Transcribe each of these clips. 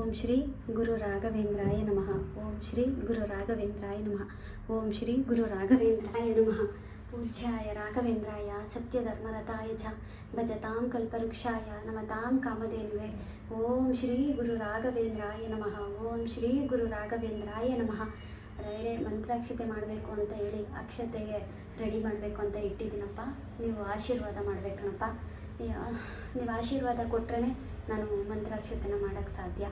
ಓಂ ಶ್ರೀ ಗುರು ರಾಘವೇಂದ್ರಾಯ ನಮಃ. ಓಂ ಶ್ರೀ ಗುರು ರಾಘವೇಂದ್ರಾಯ ನಮಃ. ಓಂ ಶ್ರೀ ಗುರು ರಾಘವೇಂದ್ರಾಯ ನಮಃ. ಪೂಜ್ಯಾಯ ರಾಘವೇಂದ್ರಾಯ ಸತ್ಯಧರ್ಮರತಾಯ ಚ, ಭಜತಾಂ ಕಲ್ಪವೃಕ್ಷಾಯ, ನಮತಾಂ ಕಾಮಧೇನುವೆ. ಓಂ ಶ್ರೀ ಗುರು ರಾಘವೇಂದ್ರಾಯ ನಮಃ. ಓಂ ಶ್ರೀ ಗುರು ರಾಘವೇಂದ್ರಾಯ ನಮಃ. ರೈರೆ ಮಂತ್ರಾಕ್ಷತೆ ಮಾಡಬೇಕು ಅಂತ ಹೇಳಿ ಅಕ್ಷತೆಗೆ ರೆಡಿ ಮಾಡಬೇಕು ಅಂತ ಇಟ್ಟಿದ್ದೀನಪ್ಪ. ನೀವು ಆಶೀರ್ವಾದ ಮಾಡಬೇಕಣಪ್ಪ ನೀವು ಆಶೀರ್ವಾದ ಕೊಟ್ಟರೆ ನಾನು ಮಂತ್ರಾಕ್ಷತೆನ ಮಾಡೋಕ್ಕೆ ಸಾಧ್ಯ.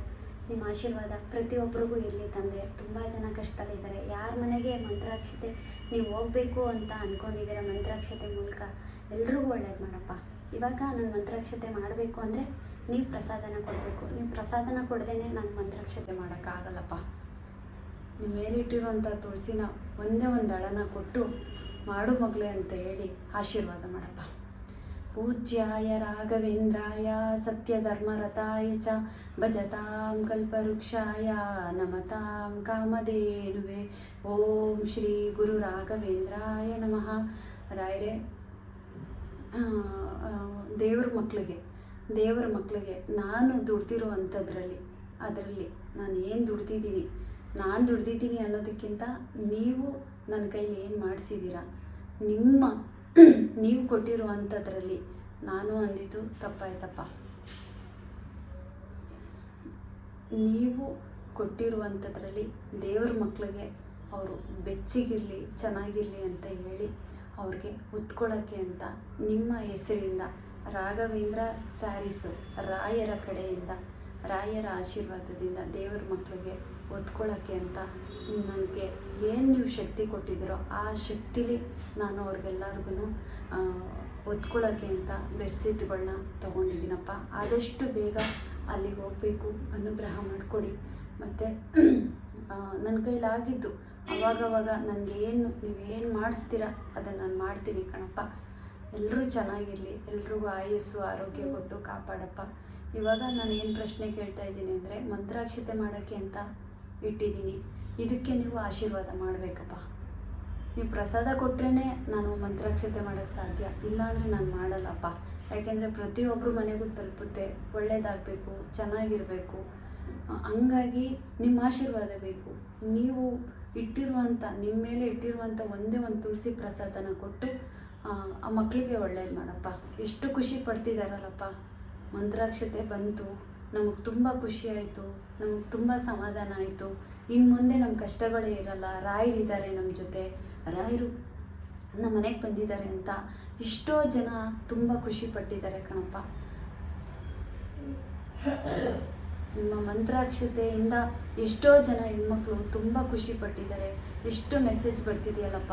ನಿಮ್ಮ ಆಶೀರ್ವಾದ ಪ್ರತಿಯೊಬ್ಬರಿಗೂ ಇರಲಿ ತಂದೆ. ತುಂಬ ಜನ ಕಷ್ಟದಲ್ಲಿದ್ದಾರೆ. ಯಾರ ಮನೆಗೆ ಮಂತ್ರಾಕ್ಷತೆ ನೀವು ಹೋಗಬೇಕು ಅಂತ ಅಂದ್ಕೊಂಡಿದ್ದೀರ ಮಂತ್ರಾಕ್ಷತೆ ಮೂಲಕ? ಎಲ್ರಿಗೂ ಒಳ್ಳೇದು ಮಾಡಪ್ಪ. ಇವಾಗ ನಾನು ಮಂತ್ರಾಕ್ಷತೆ ಮಾಡಬೇಕು ಅಂದರೆ ನೀವು ಪ್ರಸಾದನ ಕೊಡಬೇಕು. ನೀವು ಪ್ರಸಾದನ ಕೊಡ್ದೇ ನಾನು ಮಂತ್ರಾಕ್ಷತೆ ಮಾಡೋಕ್ಕಾಗಲ್ಲಪ್ಪ. ನೀವು ಮೇಲಿಟ್ಟಿರುವಂಥ ತುಳಸಿನ ಒಂದೇ ಒಂದು ದಳನ ಕೊಟ್ಟು ಮಾಡು ಮಗಳೇ ಅಂತ ಹೇಳಿ ಆಶೀರ್ವಾದ ಮಾಡಪ್ಪ. ಪೂಜ್ಯಾಯ ರಾಘವೇಂದ್ರಾಯ ಸತ್ಯಧರ್ಮರತಾಯ ಚ ಭಜತಾಂ ಕಲ್ಪವೃಕ್ಷಾಯ ನಮತಾಂ ಕಾಮಧೇನುವೆ. ಓಂ ಶ್ರೀ ಗುರು ರಾಘವೇಂದ್ರಾಯ ನಮಃ. ರಾಯರೇ ದೇವ್ರ ಮಕ್ಕಳಿಗೆ ದೇವರ ಮಕ್ಕಳಿಗೆ ನಾನು ದುಡ್ದಿರೋ ಅದರಲ್ಲಿ ನಾನು ಏನು ದುಡ್ದಿದ್ದೀನಿ, ನಾನು ದುಡ್ದಿದ್ದೀನಿ ಅನ್ನೋದಕ್ಕಿಂತ ನೀವು ನನ್ನ ಕೈಲಿ ಏನು ಮಾಡಿಸಿದ್ದೀರಾ? ನಿಮ್ಮ ನೀವು ಕೊಟ್ಟಿರುವಂಥದ್ರಲ್ಲಿ ನಾನು ಅಂದಿದ್ದು ತಪ್ಪಾಯ್ತಪ್ಪ. ನೀವು ಕೊಟ್ಟಿರುವಂಥದ್ರಲ್ಲಿ ದೇವ್ರ ಮಕ್ಕಳಿಗೆ ಅವರು ಬೆಚ್ಚಿಗಿರಲಿ, ಚೆನ್ನಾಗಿರಲಿ ಅಂತ ಹೇಳಿ ಅವ್ರಿಗೆ ಉತ್ಕೊಳ್ಳೋಕ್ಕೆ ಅಂತ ನಿಮ್ಮ ಹೆಸರಿಂದ ರಾಘವೇಂದ್ರ ಸ್ಯಾರೀಸು ರಾಯರ ಕಡೆಯಿಂದ, ರಾಯರ ಆಶೀರ್ವಾದದಿಂದ ದೇವ್ರ ಮಕ್ಕಳಿಗೆ ಒತ್ಕೊಳ್ಳೋಕ್ಕೆ ಅಂತ. ನನಗೆ ಏನು ನೀವು ಶಕ್ತಿ ಕೊಟ್ಟಿದ್ದೀರೋ ಆ ಶಕ್ತಿಲಿ ನಾನು ಅವ್ರಿಗೆಲ್ಲರಿಗೂ ಒತ್ಕೊಳ್ಳೋಕ್ಕೆ ಅಂತ ಬೆಡ್ಶೀಟ್ಗಳನ್ನ ತೊಗೊಂಡಿದ್ದೀನಪ್ಪ. ಆದಷ್ಟು ಬೇಗ ಅಲ್ಲಿಗೆ ಹೋಗಬೇಕು, ಅನುಗ್ರಹ ಮಾಡಿಕೊಡಿ. ಮತ್ತು ನನ್ನ ಕೈಲಾಗಿದ್ದು. ಅವಾಗವಾಗ ನನಗೇನು ನೀವೇನು ಮಾಡಿಸ್ತೀರ ಅದನ್ನು ನಾನು ಮಾಡ್ತೀನಿ ಕಣಪ್ಪ. ಎಲ್ಲರೂ ಚೆನ್ನಾಗಿರಲಿ, ಎಲ್ರಿಗೂ ಆಯಸ್ಸು, ಆರೋಗ್ಯ ಕೊಟ್ಟು ಕಾಪಾಡಪ್ಪ. ಇವಾಗ ನಾನು ಏನು ಪ್ರಶ್ನೆ ಕೇಳ್ತಾ ಇದ್ದೀನಿ ಅಂದರೆ, ಮಂತ್ರಾಕ್ಷತೆ ಮಾಡೋಕ್ಕೆ ಅಂತ ಇಟ್ಟಿದ್ದೀನಿ. ಇದಕ್ಕೆ ನೀವು ಆಶೀರ್ವಾದ ಮಾಡಬೇಕಪ್ಪ. ನೀವು ಪ್ರಸಾದ ಕೊಟ್ರೇ ನಾನು ಮಂತ್ರಾಕ್ಷತೆ ಮಾಡೋಕ್ಕೆ ಸಾಧ್ಯ. ಇಲ್ಲಾಂದರೆ ನಾನು ಮಾಡಲ್ಲಪ್ಪ. ಯಾಕೆಂದರೆ ಪ್ರತಿಯೊಬ್ಬರು ಮನೆಗೂ ತಲುಪುತ್ತೆ. ಒಳ್ಳೇದಾಗಬೇಕು, ಚೆನ್ನಾಗಿರಬೇಕು. ಹಂಗಾಗಿ ನಿಮ್ಮ ಆಶೀರ್ವಾದ ಬೇಕು. ನೀವು ಇಟ್ಟಿರುವಂಥ ನಿಮ್ಮ ಮೇಲೆ ಇಟ್ಟಿರುವಂಥ ಒಂದೇ ಒಂದು ತುಳಸಿ ಪ್ರಸಾದನ ಕೊಟ್ಟು, ಆ ಮಕ್ಕಳಿಗೆ ಒಳ್ಳೇದು ಮಾಡಪ್ಪ. ಎಷ್ಟು ಖುಷಿ ಪಡ್ತಿದ್ದಾರಲ್ಲಪ್ಪ ಮಂತ್ರಾಕ್ಷತೆ ಬಂತು. ನಮಗೆ ತುಂಬ ಖುಷಿಯಾಯಿತು ನಮಗೆ ತುಂಬ ಸಮಾಧಾನ ಆಯಿತು. ಇನ್ನು ಮುಂದೆ ನಮ್ಮ ಕಷ್ಟಗಳೇ ಇರಲ್ಲ. ರಾಯರಿದ್ದಾರೆ ನಮ್ಮ ಜೊತೆ. ರಾಯರು ನಮ್ಮ ಮನೆಗೆ ಬಂದಿದ್ದಾರೆ ಅಂತ ಎಷ್ಟೋ ಜನ ತುಂಬ ಖುಷಿ ಪಟ್ಟಿದ್ದಾರೆ ಕಣಪ್ಪ. ನಿಮ್ಮ ಮಂತ್ರಾಕ್ಷತೆಯಿಂದ ಎಷ್ಟೋ ಜನ ಹೆಣ್ಮಕ್ಳು ತುಂಬ ಖುಷಿ ಪಟ್ಟಿದ್ದಾರೆ ಎಷ್ಟು ಮೆಸೇಜ್ ಬರ್ತಿದೆಯಲ್ಲಪ್ಪ.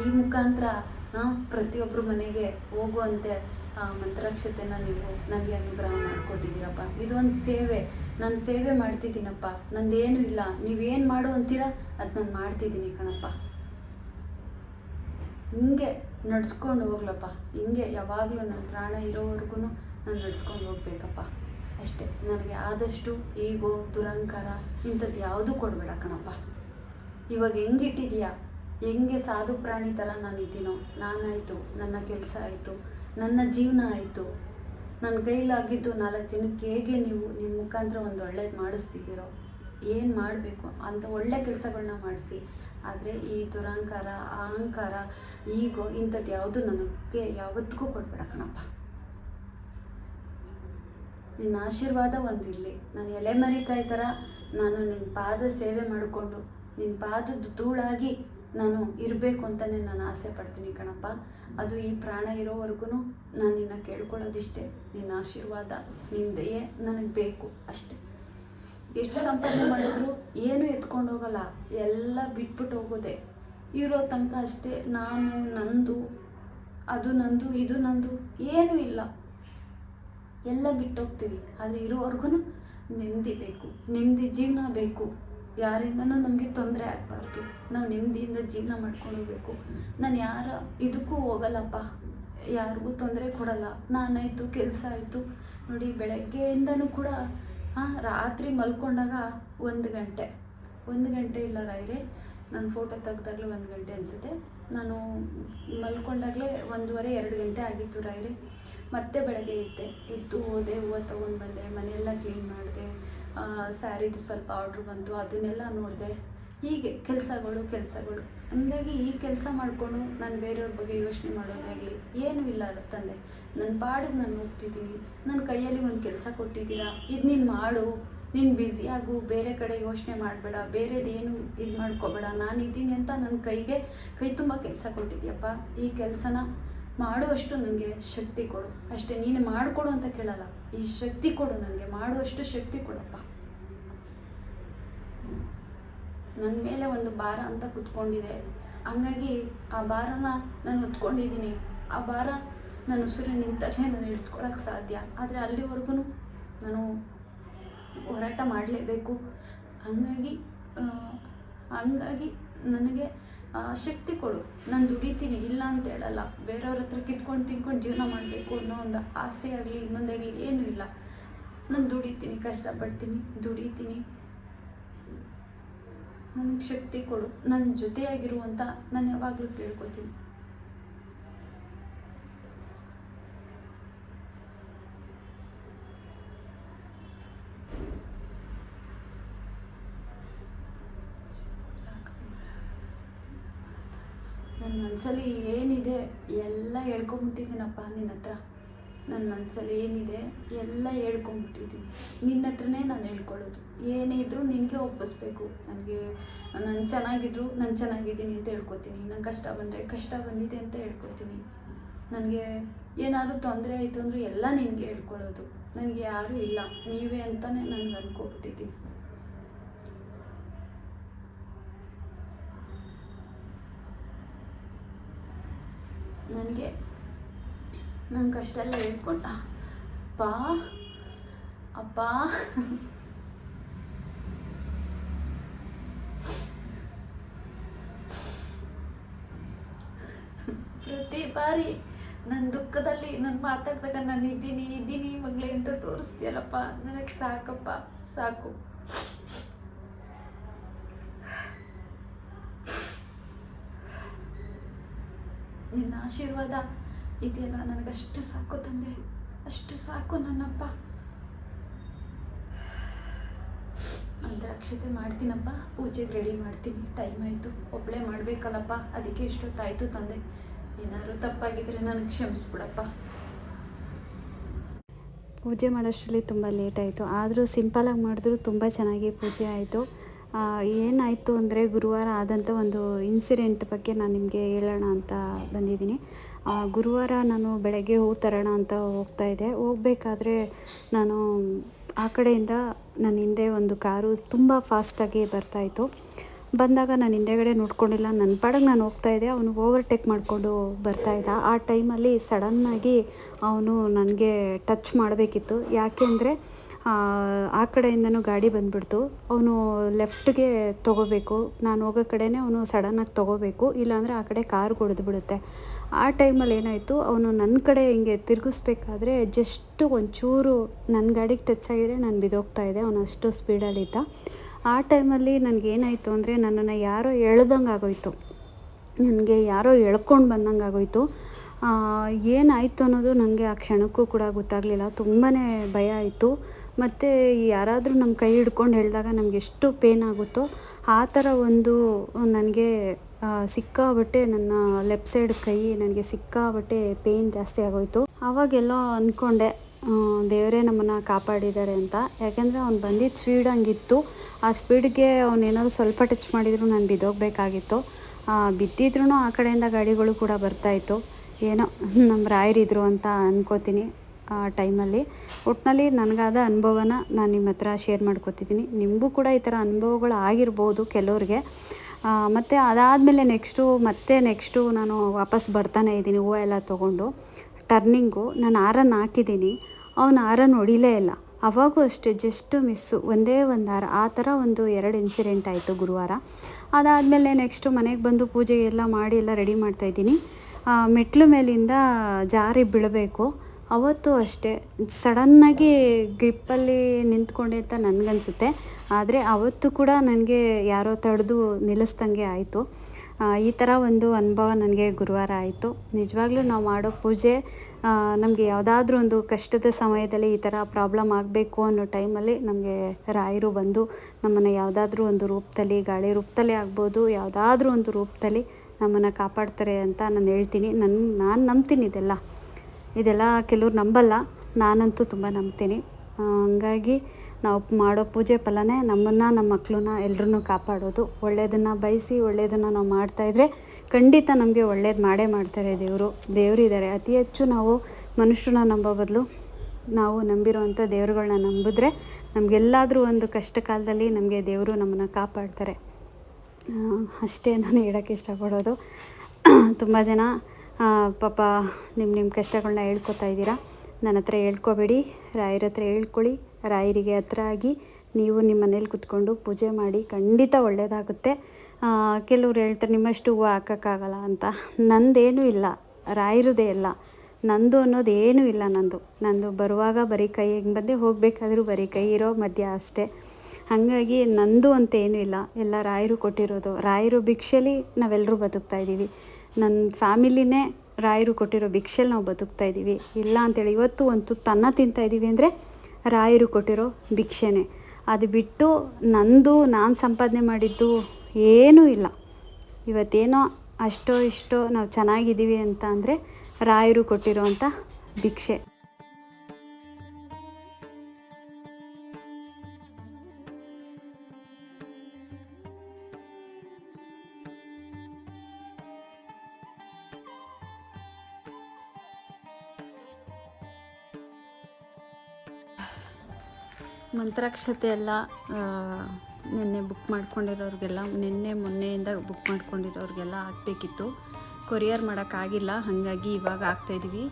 ಈ ಮುಖಾಂತರ ಪ್ರತಿಯೊಬ್ಬರು ಮನೆಗೆ ಹೋಗುವಂತೆ ಮಂತ್ರಾಕ್ಷತೆನ ನೀವು ನನಗೆ ಅನುಗ್ರಹ ಮಾಡಿಕೊಟ್ಟಿದ್ದೀರಪ್ಪ. ಇದು ಒಂದು ಸೇವೆ. ನಾನು ಸೇವೆ ಮಾಡ್ತಿದ್ದೀನಪ್ಪ. ನಂದೇನು ಇಲ್ಲ. ನೀವೇನು ಮಾಡು ಅಂತೀರ? ಅದು ನಾನು ಮಾಡ್ತಿದ್ದೀನಿ ಕಣಪ್ಪ. ಹಿಂಗೆ ನಡ್ಸ್ಕೊಂಡು ಹೋಗ್ಲಪ್ಪ. ಹಿಂಗೆ ಯಾವಾಗಲೂ ನನ್ನ ಪ್ರಾಣ ಇರೋವರೆಗೂ ನಾನು ನಡ್ಸ್ಕೊಂಡು ಹೋಗ್ಬೇಕಪ್ಪ. ಅಷ್ಟೇ. ನನಗೆ ಆದಷ್ಟು ಈಗೋ, ದುರಂಕಾರ ಇಂಥದ್ದು ಯಾವುದೂ ಕೊಡಬೇಡ ಕಣಪ್ಪ. ಇವಾಗ ಹೆಂಗಿಟ್ಟಿದೀಯಾ ಹೆಂಗೆ ಸಾಧು ಪ್ರಾಣಿ ಥರ ನಾನು ಇದ್ದೀನೋ ನಾನಾಯಿತು. ನನ್ನ ಕೆಲಸ ಆಯಿತು. ನನ್ನ ಜೀವನ ಆಯಿತು. ನನ್ನ ಕೈಲಾಗಿದ್ದು ನಾಲ್ಕು ಜನಕ್ಕೆ ಹೇಗೆ ನೀವು ನಿಮ್ಮ ಮುಖಾಂತರ ಒಂದು ಒಳ್ಳೇದು ಮಾಡಿಸ್ತಿದ್ದೀರೋ, ಏನು ಮಾಡಬೇಕು ಅಂತ ಒಳ್ಳೆ ಕೆಲಸಗಳನ್ನ ಮಾಡಿಸಿ. ಆದರೆ ಈ ದುರಹಂಕಾರ ಅಹಂಕಾರ, ಈಗೋ ಇಂಥದ್ದು ಯಾವುದು ನನಗೆ ಯಾವತ್ತಿಗೂ ಕೊಡ್ಬೇಡ ಕಣಪ್ಪ. ನಿನ್ನ ಆಶೀರ್ವಾದ ಒಂದಿರಲಿ ನಾನು ಎಲೆ ಮರಿಕಾಯಿ ಥರ ನಾನು ನಿನ್ನ ಪಾದ ಸೇವೆ ಮಾಡಿಕೊಂಡು ನಿನ್ನ ಪಾದದ ಧೂಳಾಗಿ ನಾನು ಇರಬೇಕು ಅಂತಲೇ ನಾನು ಆಸೆ ಪಡ್ತೀನಿ ಕಣಪ್ಪ. ಅದು ಈ ಪ್ರಾಣ ಇರೋವರೆಗೂ ನಾನು ನಿನ್ನ ಕೇಳ್ಕೊಳ್ಳೋದಿಷ್ಟೇ. ನಿನ್ನ ಆಶೀರ್ವಾದ, ನಿಂದೆಯೇ ನನಗೆ ಬೇಕು ಅಷ್ಟೆ. ಎಷ್ಟು ಸಂಪಾದನೆ ಮಾಡಿದ್ರು ಏನೂ ಎತ್ಕೊಂಡು ಹೋಗಲ್ಲ. ಎಲ್ಲ ಬಿಟ್ಬಿಟ್ಟು ಹೋಗೋದೆ. ಇರೋ ತನಕ ಅಷ್ಟೇ. ನಾನು, ನಂದು, ಅದು ನಂದು, ಇದು ನಂದು ಏನೂ ಇಲ್ಲ. ಎಲ್ಲ ಬಿಟ್ಟೋಗ್ತೀವಿ. ಆದರೆ ಇರೋವರೆಗೂ ನೆಮ್ಮದಿ ಬೇಕು. ನೆಮ್ಮದಿ ಜೀವನ ಬೇಕು. ಯಾರಿಂದನೂ ನಮಗೆ ತೊಂದರೆ ಆಗಬಾರ್ದು. ನಾವು ನೆಮ್ಮದಿಯಿಂದ ಜೀವನ ಮಾಡ್ಕೊಂಡು ಹೋಗ್ಬೇಕು. ನಾನು ಯಾರ ಇದಕ್ಕೂ ಹೋಗಲ್ಲಪ್ಪ. ಯಾರಿಗೂ ತೊಂದರೆ ಕೊಡಲ್ಲ. ನಾನಾಯಿತು, ಕೆಲಸ ಆಯಿತು. ನೋಡಿ, ಬೆಳಗ್ಗೆಯಿಂದನೂ ಕೂಡ ರಾತ್ರಿ ಮಲ್ಕೊಂಡಾಗ ಒಂದು ಗಂಟೆ. ಒಂದು ಗಂಟೆ ಇಲ್ಲ ರೈರೆ ನಾನು ಫೋಟೋ ತೆಗ್ದಾಗಲೇ ಒಂದು ಗಂಟೆ ಅನಿಸುತ್ತೆ. ನಾನು ಮಲ್ಕೊಂಡಾಗಲೇ ಒಂದೂವರೆ, ಎರಡು ಗಂಟೆ ಆಗಿತ್ತು ರೈರೆ ಮತ್ತೆ ಬೆಳಗ್ಗೆ ಇದ್ದೆ ಎದ್ದು ಹೋದೆ, ಹೂವು ತೊಗೊಂಡು ಬಂದೆ, ಮನೆಯೆಲ್ಲ ಕ್ಲೀನ್ ಮಾಡಿದೆ. ಸ್ಯಾರಿದು ಸ್ವಲ್ಪ ಆರ್ಡ್ರ್ ಬಂತು, ಅದನ್ನೆಲ್ಲ ನೋಡಿದೆ. ಹೀಗೆ ಕೆಲಸಗಳು ಕೆಲಸಗಳು. ಹಂಗಾಗಿ ಈ ಕೆಲಸ ಮಾಡಿಕೊಂಡು ನಾನು ಬೇರೆಯವ್ರ ಬಗ್ಗೆ ಯೋಚನೆ ಮಾಡೋದಾಗಲಿ ಏನೂ ಇಲ್ಲ ತಂದೆ. ನನ್ನ ಪಾಡಿಗೆ ನಾನು ಹೋಗ್ತಿದ್ದೀನಿ. ನನ್ನ ಕೈಯಲ್ಲಿ ಒಂದು ಕೆಲಸ ಕೊಟ್ಟಿದ್ದೀರಾ? ಇದು ನೀನು ಮಾಡು. ನೀನು ಬ್ಯುಸಿಯಾಗು ಬೇರೆ ಕಡೆ ಯೋಚನೆ ಮಾಡಬೇಡ. ಬೇರೆದೇನು ಇದು ಮಾಡ್ಕೋಬೇಡ. ನಾನು ಇದ್ದೀನಿ ಅಂತ ನನ್ನ ಕೈಗೆ ಕೈ ತುಂಬ ಕೆಲಸ ಕೊಟ್ಟಿದ್ಯಪ್ಪ. ಈ ಕೆಲಸನ ಮಾಡುವಷ್ಟು ನನಗೆ ಶಕ್ತಿ ಕೊಡು. ಅಷ್ಟೇ ನೀನು ಮಾಡಿಕೊಡು ಅಂತ ಕೇಳಲ್ಲ. ಈ ಶಕ್ತಿ ಕೊಡು ನನಗೆ ಮಾಡುವಷ್ಟು ಶಕ್ತಿ ಕೊಡಪ್ಪ. ನನ್ನ ಮೇಲೆ ಒಂದು ಭಾರ ಅಂತ ಕುತ್ಕೊಂಡಿದೆ. ಹಂಗಾಗಿ ಆ ಭಾರನ ನಾನು ಹೊತ್ಕೊಂಡಿದ್ದೀನಿ. ಆ ಭಾರ ನನ್ನ ಉಸಿರು ನಿಂತಲ್ಲೇ ನಾನು ಇಳಿಸ್ಕೊಳಕ್ಕೆ ಸಾಧ್ಯ. ಆದರೆ ಅಲ್ಲಿವರೆಗೂ ನಾನು ಹೋರಾಟ ಮಾಡಲೇಬೇಕು. ಹಂಗಾಗಿ ಹಂಗಾಗಿ ನನಗೆ ಶಕ್ತಿ ಕೊಡು. ನಾನು ದುಡಿತೀನಿ, ಇಲ್ಲ ಅಂತ ಹೇಳಲ್ಲ. ಬೇರೆಯವ್ರ ಹತ್ರ ಕಿತ್ಕೊಂಡು ತಿನ್ಕೊಂಡು ಜೀವನ ಮಾಡಬೇಕು ಅನ್ನೋ ಒಂದು ಆಸೆ ಆಗಲಿ ಇನ್ನೊಂದಾಗಲಿ ಏನೂ ಇಲ್ಲ. ನಾನು ದುಡಿತೀನಿ, ಕಷ್ಟಪಡ್ತೀನಿ, ದುಡಿತೀನಿ. ನನಗೆ ಶಕ್ತಿ ಕೊಡು. ನನ್ನ ಜೊತೆಯಾಗಿರು ಅಂತ ನಾನು ಯಾವಾಗಲೂ ಕೇಳ್ಕೊತೀನಿ ನನ್ನ ಮನಸ್ಸಲ್ಲಿ ಏನಿದೆ ಎಲ್ಲ ಹೇಳ್ಕೊಂಬಿಟ್ಟಿದ್ದೀನಪ್ಪ ನಿನ್ನ ಹತ್ರ. ನನ್ನ ಮನಸ್ಸಲ್ಲಿ ಏನಿದೆ ಎಲ್ಲ ಹೇಳ್ಕೊಂಬಿಟ್ಟಿದ್ದೀನಿ. ನಿನ್ನ ಹತ್ರನೇ ನಾನು ಹೇಳ್ಕೊಳ್ಳೋದು. ಏನೇ ಇದ್ದರೂ ನಿನಗೆ ಒಪ್ಪಿಸ್ಬೇಕು. ನನಗೆ ನಾನು ಚೆನ್ನಾಗಿದ್ರು ನಾನು ಚೆನ್ನಾಗಿದ್ದೀನಿ ಅಂತ ಹೇಳ್ಕೊತೀನಿ. ನಂಗೆ ಕಷ್ಟ ಬಂದರೆ ಕಷ್ಟ ಬಂದಿದೆ ಅಂತ ಹೇಳ್ಕೊತೀನಿ. ನನಗೆ ಏನಾದರೂ ತೊಂದರೆ ಆಯಿತು ಅಂದರೆ ಎಲ್ಲ ನಿನಗೆ ಹೇಳ್ಕೊಳ್ಳೋದು. ನನಗೆ ಯಾರೂ ಇಲ್ಲ. ನೀವೇ ಅಂತಲೇ ನನಗೆ ಅನ್ಕೊಬಿಟ್ಟಿದ್ದೀನಿ. ನನಗೆ ನನ್ನ ಕಷ್ಟ ಎಲ್ಲ ಹೇಳ್ಕೊಂಡ ಅಪ್ಪ ಅಪ್ಪ. ಪ್ರತಿ ಬಾರಿ ನನ್ನ ದುಃಖದಲ್ಲಿ ನಾನು ಮಾತಾಡ್ದಾಗ ನಾನು ಇದ್ದೀನಿ ಇದ್ದೀನಿ ಮಗಳೇ ಅಂತ ತೋರಿಸ್ತೀಯಲ್ಲಪ್ಪ. ನನಗೆ ಸಾಕಪ್ಪ, ಸಾಕು. ನಿನ್ನ ಆಶೀರ್ವಾದ ಇದೆಯಲ್ಲ ನನಗಷ್ಟು ಸಾಕು ತಂದೆ. ಅಷ್ಟು ಸಾಕು ನನ್ನಪ್ಪ. ಅಂತರಾಕ್ಷತೆ ಮಾಡ್ತೀನಪ್ಪ. ಪೂಜೆಗೆ ರೆಡಿ ಮಾಡ್ತೀನಿ. ಟೈಮ್ ಆಯಿತು. ಒಬ್ಬಳೇ ಮಾಡಬೇಕಲ್ಲಪ್ಪ. ಅದಕ್ಕೆ ಇಷ್ಟೊತ್ತಾಯಿತು ತಂದೆ. ಏನಾದರೂ ತಪ್ಪಾಗಿದ್ರೆ ನನಗೆ ಕ್ಷಮಿಸ್ಬಿಡಪ್ಪ. ಪೂಜೆ ಮಾಡೋಷ್ಟರಲ್ಲಿ ತುಂಬ ಲೇಟ್ ಆಯಿತು. ಆದರೂ ಸಿಂಪಲಾಗಿ ಮಾಡಿದ್ರು ತುಂಬ ಚೆನ್ನಾಗಿ ಪೂಜೆ ಆಯಿತು. ಏನಾಯಿತು ಅಂದರೆ ಗುರುವಾರ ಆದಂಥ ಒಂದು ಇನ್ಸಿಡೆಂಟ್ ಬಗ್ಗೆ ನಾನು ನಿಮಗೆ ಹೇಳೋಣ ಅಂತ ಬಂದಿದ್ದೀನಿ. ಗುರುವಾರ ನಾನು ಬೆಳಗ್ಗೆ ಹೂ ತರೋಣ ಅಂತ ಹೋಗ್ತಾ ಇದ್ದೆ. ಹೋಗ್ಬೇಕಾದ್ರೆ ನಾನು, ಆ ಕಡೆಯಿಂದ ನನ್ನ ಹಿಂದೆ ಒಂದು ಕಾರು ತುಂಬ ಫಾಸ್ಟಾಗಿ ಬರ್ತಾಯಿತ್ತು ಬಂದಾಗ ನಾನು ಹಿಂದೆಗಡೆ ನೋಡ್ಕೊಂಡಿಲ್ಲ. ನನ್ನ ಪಾಡಗೆ ನಾನು ಹೋಗ್ತಾ ಇದ್ದೆ. ಅವನು ಓವರ್ಟೇಕ್ ಮಾಡಿಕೊಂಡು ಬರ್ತಾ ಇದ್ದ. ಆ ಟೈಮಲ್ಲಿ ಸಡನ್ನಾಗಿ ಅವನು ನನಗೆ ಟಚ್ ಮಾಡಬೇಕಿತ್ತು. ಯಾಕೆಂದರೆ ಆ ಕಡೆಯಿಂದನೂ ಗಾಡಿ ಬಂದ್ಬಿಡ್ತು. ಅವನು ಲೆಫ್ಟ್ಗೆ ತೊಗೋಬೇಕು. ನಾನು ಹೋಗೋ ಕಡೆನೇ ಅವನು ಸಡನ್ನಾಗಿ ತೊಗೋಬೇಕು. ಇಲ್ಲಾಂದರೆ ಆ ಕಡೆ ಕಾರ್ ಕೊಡ್ದು ಬಿಡುತ್ತೆ ಆ ಟೈಮಲ್ಲಿ ಏನಾಯಿತು, ಅವನು ನನ್ನ ಕಡೆ ಹಿಂಗೆ ತಿರುಗಿಸ್ಬೇಕಾದ್ರೆ ಜಸ್ಟ್ ಒಂಚೂರು ನನ್ನ ಗಾಡಿಗೆ ಟಚ್ ಆಗಿದ್ರೆ ನಾನು ಬಿದೋಗ್ತಾ ಇದ್ದೆ. ಅವನು ಅಷ್ಟು ಸ್ಪೀಡಲ್ಲಿದ್ದ ಆ ಟೈಮಲ್ಲಿ ನನಗೇನಾಯಿತು ಅಂದರೆ ನನ್ನನ್ನು ಯಾರೋ ಎಳ್ದಂಗೆ ಆಗೋಯ್ತು ನನಗೆ ಯಾರೋ ಎಳ್ಕೊಂಡು ಬಂದಂಗೆ ಆಗೋಯ್ತು ಏನಾಯಿತು ಅನ್ನೋದು ನನಗೆ ಆ ಕ್ಷಣಕ್ಕೂ ಕೂಡ ಗೊತ್ತಾಗಲಿಲ್ಲ. ತುಂಬಾ ಭಯ ಆಯಿತು. ಮತ್ತು ಯಾರಾದರೂ ನಮ್ಮ ಕೈ ಹಿಡ್ಕೊಂಡು ಹೇಳಿದಾಗ ನಮ್ಗೆ ಎಷ್ಟು ಪೇನ್ ಆಗುತ್ತೋ ಆ ಥರ ಒಂದು ನನಗೆ ಸಿಕ್ಕಾಬಟ್ಟೆ ನನ್ನ ಲೆಫ್ಟ್ ಸೈಡ್ ಕೈ ನನಗೆ ಸಿಕ್ಕಾಬಟ್ಟೆ ಪೇಯ್ನ್ ಜಾಸ್ತಿ ಆಗೋಯ್ತು. ಆವಾಗೆಲ್ಲ ಅಂದ್ಕೊಂಡೆ ದೇವರೇ ನಮ್ಮನ್ನು ಕಾಪಾಡಿದ್ದಾರೆ ಅಂತ. ಯಾಕೆಂದರೆ ಅವ್ನು ಬಂದಿದ್ದು ಸ್ಪೀಡ್ ಹಂಗಿತ್ತು. ಆ ಸ್ಪೀಡ್ಗೆ ಅವನೇನಾದ್ರು ಸ್ವಲ್ಪ ಟಚ್ ಮಾಡಿದರೂ ನಾನು ಬಿದ್ದೋಗ್ಬೇಕಾಗಿತ್ತು. ಬಿದ್ದಿದ್ರೂ ಆ ಕಡೆಯಿಂದ ಗಾಡಿಗಳು ಕೂಡ ಬರ್ತಾಯಿತ್ತು ಏನೋ ನಮ್ಮ ರಾಯರಿದ್ರು ಅಂತ ಅನ್ಕೋತೀನಿ ಆ ಟೈಮಲ್ಲಿ. ಒಟ್ಟಿನಲ್ಲಿ ನನಗಾದ ಅನುಭವನ ನಾನು ನಿಮ್ಮ ಹತ್ರ ಶೇರ್ ಮಾಡ್ಕೋತಿದ್ದೀನಿ. ನಿಮಗೂ ಕೂಡ ಈ ಥರ ಅನುಭವಗಳು ಆಗಿರ್ಬೋದು ಕೆಲವ್ರಿಗೆ. ಮತ್ತು ಅದಾದಮೇಲೆ ನೆಕ್ಸ್ಟು, ಮತ್ತೆ ನೆಕ್ಸ್ಟು ನಾನು ವಾಪಸ್ ಬರ್ತಾನೆ ಇದ್ದೀನಿ, ಹೂವು ಎಲ್ಲ ತೊಗೊಂಡು. ಟರ್ನಿಂಗು, ನಾನು ಆರನ್ನು ಹಾಕಿದ್ದೀನಿ. ಅವನು ಆರನ್ ಹೊಡಿಲೇ ಇಲ್ಲ. ಅವಾಗೂ ಅಷ್ಟೇ, ಜಸ್ಟ್ ಮಿಸ್ಸು. ಒಂದೇ ಒಂದು ಆರ ಆ ಥರ ಒಂದು ಎರಡು ಇನ್ಸಿಡೆಂಟ್ ಆಯಿತು ಗುರುವಾರ. ಅದಾದಮೇಲೆ ನೆಕ್ಸ್ಟು ಮನೆಗೆ ಬಂದು ಪೂಜೆ ಎಲ್ಲ ಮಾಡಿ ಎಲ್ಲ ರೆಡಿ ಮಾಡ್ತಾಯಿದ್ದೀನಿ ಮೆಟ್ಲು ಮೇಲಿಂದ ಜಾರಿ ಬೀಳಬೇಕು. ಅವತ್ತು ಅಷ್ಟೇ. ಸಡನ್ನಾಗಿ ಗ್ರಿಪ್ಪಲ್ಲಿ ನಿಂತ್ಕೊಂಡೆ ಅಂತ ನನಗನ್ಸುತ್ತೆ. ಆದರೆ ಅವತ್ತು ಕೂಡ ನನಗೆ ಯಾರೋ ತಡೆದು ನಿಲ್ಲಿಸ್ದಂಗೆ ಆಯಿತು. ಈ ಥರ ಒಂದು ಅನುಭವ ನನಗೆ ಗುರುವಾರ ಆಯಿತು. ನಿಜವಾಗ್ಲೂ ನಾವು ಮಾಡೋ ಪೂಜೆ ನಮಗೆ ಯಾವುದಾದ್ರೂ ಒಂದು ಕಷ್ಟದ ಸಮಯದಲ್ಲಿ ಈ ಥರ ಪ್ರಾಬ್ಲಮ್ ಆಗಬೇಕು ಅನ್ನೋ ಟೈಮಲ್ಲಿ ನಮಗೆ ರಾಯರು ಬಂದು ನಮ್ಮನ್ನು ಯಾವುದಾದ್ರೂ ಒಂದು ರೂಪದಲ್ಲಿ, ಗಾಳಿ ರೂಪದಲ್ಲಿ ಆಗ್ಬೋದು, ಯಾವುದಾದ್ರೂ ಒಂದು ರೂಪದಲ್ಲಿ ನಮ್ಮನ್ನು ಕಾಪಾಡ್ತಾರೆ ಅಂತ ನಾನು ಹೇಳ್ತೀನಿ. ನನ್ನ ನಾನು ನಂಬ್ತೀನಿ ಇದೆಲ್ಲ. ಇದೆಲ್ಲ ಕೆಲವ್ರು ನಂಬಲ್ಲ. ನಾನಂತೂ ತುಂಬ ನಂಬ್ತೀನಿ. ಹಂಗಾಗಿ ನಾವು ಮಾಡೋ ಪೂಜೆ ಫಲನೇ ನಮ್ಮನ್ನು, ನಮ್ಮ ಮಕ್ಕಳನ್ನ ಎಲ್ಲರನ್ನೂ ಕಾಪಾಡೋದು. ಒಳ್ಳೆಯದನ್ನು ಬಯಸಿ ಒಳ್ಳೆಯದನ್ನು ನಾವು ಮಾಡ್ತಾಯಿದ್ರೆ ಖಂಡಿತ ನಮಗೆ ಒಳ್ಳೇದು ಮಾಡೇ ಮಾಡ್ತಾರೆ ದೇವರು. ದೇವರಿದ್ದಾರೆ ಅತಿ ಹೆಚ್ಚು ನಾವು ಮನುಷ್ಯರನ್ನ ನಂಬೋ ಬದಲು ನಾವು ನಂಬಿರುವಂಥ ದೇವರುಗಳನ್ನ ನಂಬಿದ್ರೆ ನಮಗೆಲ್ಲಾದರೂ ಒಂದು ಕಷ್ಟ ಕಾಲದಲ್ಲಿ ನಮಗೆ ದೇವರು ನಮ್ಮನ್ನು ಕಾಪಾಡ್ತಾರೆ. ಅಷ್ಟೇ ನಾನು ಹೇಳೋಕ್ಕೆ ಇಷ್ಟಪಡೋದು. ತುಂಬ ಜನ ಪಾಪ ನಿಮ್ಮ ನಿಮ್ಮ ಕಷ್ಟಗಳನ್ನ ಹೇಳ್ಕೊತಾ ಇದ್ದೀರಾ. ನನ್ನ ಹತ್ರ ಹೇಳ್ಕೊಬೇಡಿ, ರಾಯರ ಹತ್ರ ಹೇಳ್ಕೊಳ್ಳಿ, ರಾಯರಿಗೆ ಹತ್ರ ಆಗಿ ನೀವು ನಿಮ್ಮ ಮನೇಲಿ ಕುತ್ಕೊಂಡು ಪೂಜೆ ಮಾಡಿ ಖಂಡಿತ ಒಳ್ಳೆಯದಾಗುತ್ತೆ ಕೆಲವ್ರು ಹೇಳ್ತಾರೆ ನಿಮ್ಮಷ್ಟು ಹೂವು ಹಾಕೋಕ್ಕಾಗಲ್ಲ ಅಂತ. ನಂದೇನೂ ಇಲ್ಲ, ರಾಯರದೇ ಇಲ್ಲ. ನಂದು ಅನ್ನೋದು ಏನೂ ಇಲ್ಲ ನಂದು. ನಂದು ಬರುವಾಗ ಬರೀ ಕೈ ಹೆಂಗೆ ಬಂದೆ ಹೋಗಬೇಕಾದ್ರೂ ಬರೀ ಕೈ ಇರೋ ಮಧ್ಯ ಅಷ್ಟೇ. ಹಾಗಾಗಿ ನಂದು ಅಂತ ಏನೂ ಇಲ್ಲ. ಎಲ್ಲ ರಾಯರು ಕೊಟ್ಟಿರೋದು. ರಾಯರು ಭಿಕ್ಷೆಲಿ ನಾವೆಲ್ಲರೂ ಬದುಕ್ತಾ ಇದ್ದೀವಿ. ನನ್ನ ಫ್ಯಾಮಿಲಿನೇ ರಾಯರು ಕೊಟ್ಟಿರೋ ಭಿಕ್ಷೆಲಿ ನಾವು ಬದುಕ್ತಾ ಇದ್ದೀವಿ. ಇಲ್ಲ ಅಂತೇಳಿ ಇವತ್ತು ಒಂದು ತನ್ನ ತಿಂತಾ ಇದ್ದೀವಿ ಅಂದರೆ ರಾಯರು ಕೊಟ್ಟಿರೋ ಭಿಕ್ಷೆನೇ. ಅದು ಬಿಟ್ಟು ನಂದು ನಾನು ಸಂಪಾದನೆ ಮಾಡಿದ್ದು ಏನೂ ಇಲ್ಲ. ಇವತ್ತೇನೋ ಅಷ್ಟೋ ಇಷ್ಟೋ ನಾವು ಚೆನ್ನಾಗಿದ್ದೀವಿ ಅಂತ ಅಂದರೆ ರಾಯರು ಕೊಟ್ಟಿರೋ ಅಂಥ ಭಿಕ್ಷೆ. ಮಂತ್ರಾಕ್ಷತೆ ಎಲ್ಲ ನಿನ್ನೆ ಬುಕ್ ಮಾಡ್ಕೊಂಡಿರೋರಿಗೆಲ್ಲ, ನಿನ್ನೆ ಮೊನ್ನೆಯಿಂದ ಬುಕ್ ಮಾಡ್ಕೊಂಡಿರೋರಿಗೆಲ್ಲ ಹಾಕ್ಬೇಕಿತ್ತು ಕೊರಿಯರ್ ಮಾಡೋಕ್ಕಾಗಿಲ್ಲ ಹಾಗಾಗಿ ಇವಾಗ ಆಗ್ತಾಯಿದ್ದೀವಿ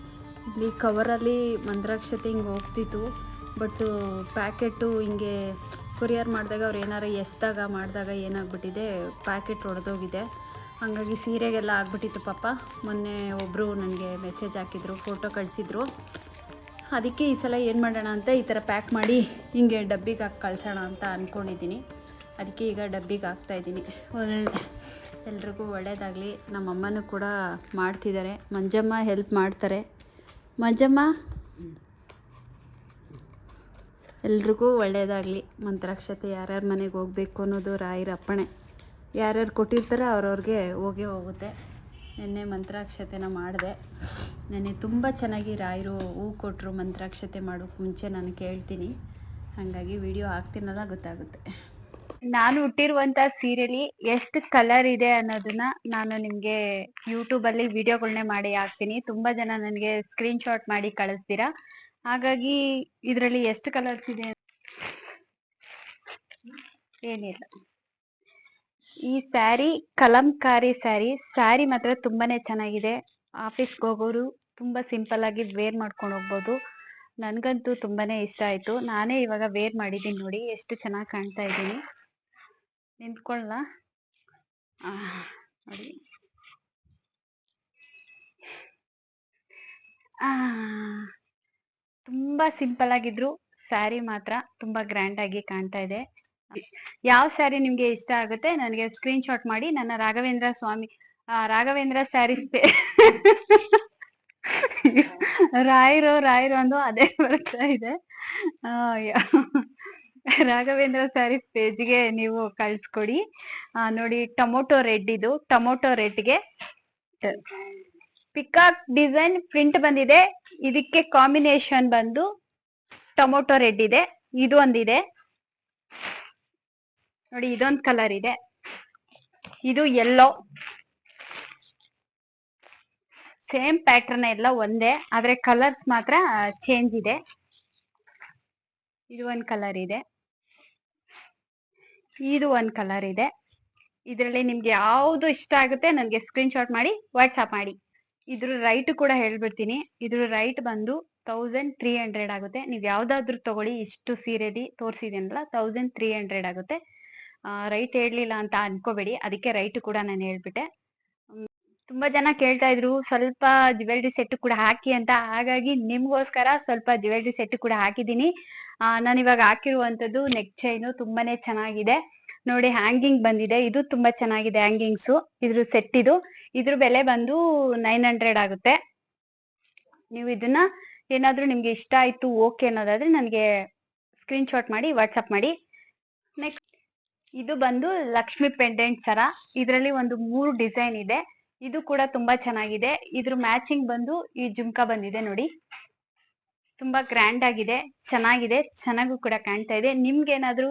ಇಲ್ಲಿ ಕವರಲ್ಲಿ ಮಂತ್ರಾಕ್ಷತೆ ಹಿಂಗೆ ಹೋಗ್ತಿತ್ತು ಬಟ್ಟು ಪ್ಯಾಕೆಟು ಹಿಂಗೆ ಕೊರಿಯರ್ ಮಾಡಿದಾಗ ಅವ್ರು ಏನಾರು ಎಸ್ದಾಗ ಮಾಡಿದಾಗ ಏನಾಗ್ಬಿಟ್ಟಿದೆ ಪ್ಯಾಕೆಟ್ ಒಡೆದೋಗಿದೆ. ಹಾಗಾಗಿ ಸೀರೆಗೆಲ್ಲ ಆಗ್ಬಿಟ್ಟಿತ್ತು ಪಾಪ. ಮೊನ್ನೆ ಒಬ್ಬರು ನನಗೆ ಮೆಸೇಜ್ ಹಾಕಿದ್ರು ಫೋಟೋ ಕಳಿಸಿದ್ರು. ಅದಕ್ಕೆ ಈ ಸಲ ಏನು ಮಾಡೋಣ ಅಂತ ಈ ಥರ ಪ್ಯಾಕ್ ಮಾಡಿ ಹಿಂಗೆ ಡಬ್ಬಿಗೆ ಹಾಕಿ ಕಳ್ಸೋಣ ಅಂತ ಅಂದ್ಕೊಂಡಿದ್ದೀನಿ ಅದಕ್ಕೆ ಈಗ ಡಬ್ಬಿಗೆ ಹಾಕ್ತಾಯಿದ್ದೀನಿ ಒಳ್ಳೆ ಎಲ್ರಿಗೂ ಒಳ್ಳೆಯದಾಗಲಿ ನಮ್ಮಮ್ಮನೂ ಕೂಡ ಮಾಡ್ತಿದ್ದಾರೆ. ಮಂಜಮ್ಮ ಹೆಲ್ಪ್ ಮಾಡ್ತಾರೆ. ಮಂಜಮ್ಮ? ಎಲ್ರಿಗೂ ಒಳ್ಳೆಯದಾಗಲಿ ಮಂತ್ರಾಕ್ಷತೆ ಯಾರ್ಯಾರ ಮನೆಗೆ ಹೋಗ್ಬೇಕು ಅನ್ನೋದು ರಾಯರ ಅಪ್ಪಣೆ ಯಾರ್ಯಾರು ಕೊಟ್ಟಿರ್ತಾರೋ ಅವ್ರವ್ರಿಗೆ ಹೋಗೇ ಹೋಗುತ್ತೆ. ನಿನ್ನೆ ಮಂತ್ರಾಕ್ಷತೆನ ಮಾಡಿದೆ. ನೆನ್ನೆ ತುಂಬ ಚೆನ್ನಾಗಿ ರಾಯರು ಹೂ ಕೊಟ್ಟರು ಮಂತ್ರಾಕ್ಷತೆ ಮಾಡೋಕ್ಕೆ ಮುಂಚೆ ನಾನು ಕೇಳ್ತೀನಿ. ಹಾಗಾಗಿ ವಿಡಿಯೋ ಹಾಕ್ತೀನಲ್ಲ ಗೊತ್ತಾಗುತ್ತೆ. ನಾನು ಹುಟ್ಟಿರುವಂತ ಸೀರೆಲಿ ಎಷ್ಟು ಕಲರ್ ಇದೆ ಅನ್ನೋದನ್ನ ನಾನು ನಿಮ್ಗೆ ಯೂಟ್ಯೂಬ್ ಅಲ್ಲಿ ವಿಡಿಯೋಗಳನ್ನೇ ಮಾಡಿ ಹಾಕ್ತೀನಿ. ತುಂಬಾ ಜನ ನನಗೆ ಸ್ಕ್ರೀನ್ ಶಾಟ್ ಮಾಡಿ ಕಳಿಸ್ತೀರಾ? ಹಾಗಾಗಿ ಇದರಲ್ಲಿ ಎಷ್ಟು ಕಲರ್ಸ್ ಇದೆ ಏನಿಲ್ಲ. ಈ ಸ್ಯಾರಿ, ಕಲಂಕಾರಿ ಸ್ಯಾರಿ ಸ್ಯಾರಿ ಮಾತ್ರ ತುಂಬಾನೇ ಚೆನ್ನಾಗಿದೆ. ಆಫೀಸ್ಗೆ ಹೋಗೋರು ತುಂಬಾ ಸಿಂಪಲ್ ಆಗಿ ವೇರ್ ಮಾಡ್ಕೊಂಡು ಹೋಗ್ಬೋದು. ನನಗಂತೂ ತುಂಬಾನೇ ಇಷ್ಟ ಆಯ್ತು. ನಾನೇ ಇವಾಗ ವೇರ್ ಮಾಡಿದ್ದೀನಿ ನೋಡಿ, ಎಷ್ಟು ಚೆನ್ನಾಗಿ ಕಾಣ್ತಾ ಇದ್ದೀನಿ. ನಿಂತ್ಕೊಳ್ಳ ನೋಡಿ. ತುಂಬಾ ಸಿಂಪಲ್ ಆಗಿದ್ರು. ಸ್ಯಾರಿ ಮಾತ್ರ ತುಂಬಾ ಗ್ರ್ಯಾಂಡ್ ಆಗಿ ಕಾಣ್ತಾ ಇದೆ. ಯಾವ ಸ್ಯಾರಿ ನಿಮ್ಗೆ ಇಷ್ಟ ಆಗುತ್ತೆ ನನಗೆ ಸ್ಕ್ರೀನ್ ಶಾಟ್ ಮಾಡಿ ನನ್ನ ರಾಘವೇಂದ್ರ ಸ್ವಾಮಿ ರಾಘವೇಂದ್ರ ಸ್ಯಾರೀಸ್ ರಾಯರು ರಾಯರು ಅಂದು ಅದೇ ಬರ್ತಾ ಇದೆ. ರಾಘವೇಂದ್ರ ಸ್ಯಾರೀಸ್ ಪೇಜ್ಗೆ ನೀವು ಕಳ್ಸ್ಕೊಡಿ. ನೋಡಿ ಟೊಮೊಟೊ ರೆಡ್ ಇದು, ಟೊಮೊಟೊ ರೆಡ್ಗೆ ಪಿಕಾಕ್ ಡಿಸೈನ್ ಪ್ರಿಂಟ್ ಬಂದಿದೆ. ಇದಕ್ಕೆ ಕಾಂಬಿನೇಷನ್ ಬಂದು ಟೊಮೊಟೊ ರೆಡ್ ಇದೆ. ಇದು ಒಂದಿದೆ. ನೋಡಿ, ಇದೊಂದು ಕಲರ್ ಇದೆ. ಇದು ಎಲ್ಲೋ ಸೇಮ್ ಪ್ಯಾಟರ್ನ್ ಎಲ್ಲ ಒಂದೇ, ಆದ್ರೆ ಕಲರ್ಸ್ ಮಾತ್ರ ಚೇಂಜ್ ಇದೆ. ಇದು ಒಂದ್ ಕಲರ್ ಇದೆ. ಇದು ಒಂದ್ ಕಲರ್ ಇದೆ. ಇದರಲ್ಲಿ ನಿಮ್ಗೆ ಯಾವ್ದು ಇಷ್ಟ ಆಗುತ್ತೆ ನನಗೆ ಸ್ಕ್ರೀನ್ ಶಾಟ್ ಮಾಡಿ ವಾಟ್ಸ್ಆಪ್ ಮಾಡಿ. ಇದ್ರ ರೈಟ್ ಕೂಡ ಹೇಳ್ಬಿಡ್ತೀನಿ. ಇದ್ರ ರೈಟ್ ಬಂದು ತೌಸಂಡ್ ತ್ರೀ ಹಂಡ್ರೆಡ್ ಆಗುತ್ತೆ. ನೀವು ಯಾವ್ದಾದ್ರು ತಗೊಳ್ಳಿ, ಇಷ್ಟು ಸೀರೆದಿ ತೋರಿಸಿದೇನಲ್ಲ ತೌಸಂಡ್ ತ್ರೀ ಹಂಡ್ರೆಡ್ ಆಗುತ್ತೆ. ರೈಟ್ ಹೇಳಲಿಲ್ಲ ಅಂತ ಅನ್ಕೋಬೇಡಿ. ಅದಕ್ಕೆ ರೈಟ್ ಕೂಡ ನಾನು ಹೇಳ್ಬಿಟ್ಟೆ. ತುಂಬಾ ಜನ ಕೇಳ್ತಾ ಇದ್ರು, ಸ್ವಲ್ಪ ಜ್ಯುವೆಲ್ರಿ ಸೆಟ್ ಕೂಡ ಹಾಕಿ ಅಂತ. ಹಾಗಾಗಿ ನಿಮ್ಗೋಸ್ಕರ ಸ್ವಲ್ಪ ಜ್ಯುವೆಲ್ರಿ ಸೆಟ್ ಕೂಡ ಹಾಕಿದೀನಿ ಆ, ನಾನು ಇವಾಗ ಹಾಕಿರುವಂತದ್ದು ನೆಕ್ ಚೈನು ತುಂಬಾನೇ ಚೆನ್ನಾಗಿದೆ. ನೋಡಿ ಹ್ಯಾಂಗಿಂಗ್ ಬಂದಿದೆ. ಇದು ತುಂಬಾ ಚೆನ್ನಾಗಿದೆ ಹ್ಯಾಂಗಿಂಗ್ಸ್ ಇದ್ರ ಸೆಟ್ ಇದು. ಇದ್ರ ಬೆಲೆ ಬಂದು ನೈನ್ ಹಂಡ್ರೆಡ್ ಆಗುತ್ತೆ. ನೀವು ಇದನ್ನ ಏನಾದ್ರೂ ನಿಮ್ಗೆ ಇಷ್ಟ ಆಯ್ತು ಓಕೆ ಅನ್ನೋದಾದ್ರೆ ನನಗೆ ಸ್ಕ್ರೀನ್ ಶಾಟ್ ಮಾಡಿ ವಾಟ್ಸಪ್ ಮಾಡಿ. ನೆಕ್ಸ್ಟ್ ಇದು ಬಂದು ಲಕ್ಷ್ಮಿ ಪೆಂಡೆಂಟ್ ಸರ ಇದರಲ್ಲಿ ಒಂದು ಮೂರು ಡಿಸೈನ್ ಇದೆ. ಇದು ಕೂಡ ತುಂಬಾ ಚೆನ್ನಾಗಿದೆ. ಇದ್ರ ಮ್ಯಾಚಿಂಗ್ ಬಂದು ಈ ಜುಮ್ಕಾ ಬಂದಿದೆ ನೋಡಿ. ತುಂಬಾ ಗ್ರ್ಯಾಂಡ್ ಆಗಿದೆ. ಚೆನ್ನಾಗಿದೆ. ಚೆನ್ನಾಗೂ ಕೂಡ ಕಾಣ್ತಾ ಇದೆ. ನಿಮ್ಗೆ ಏನಾದ್ರೂ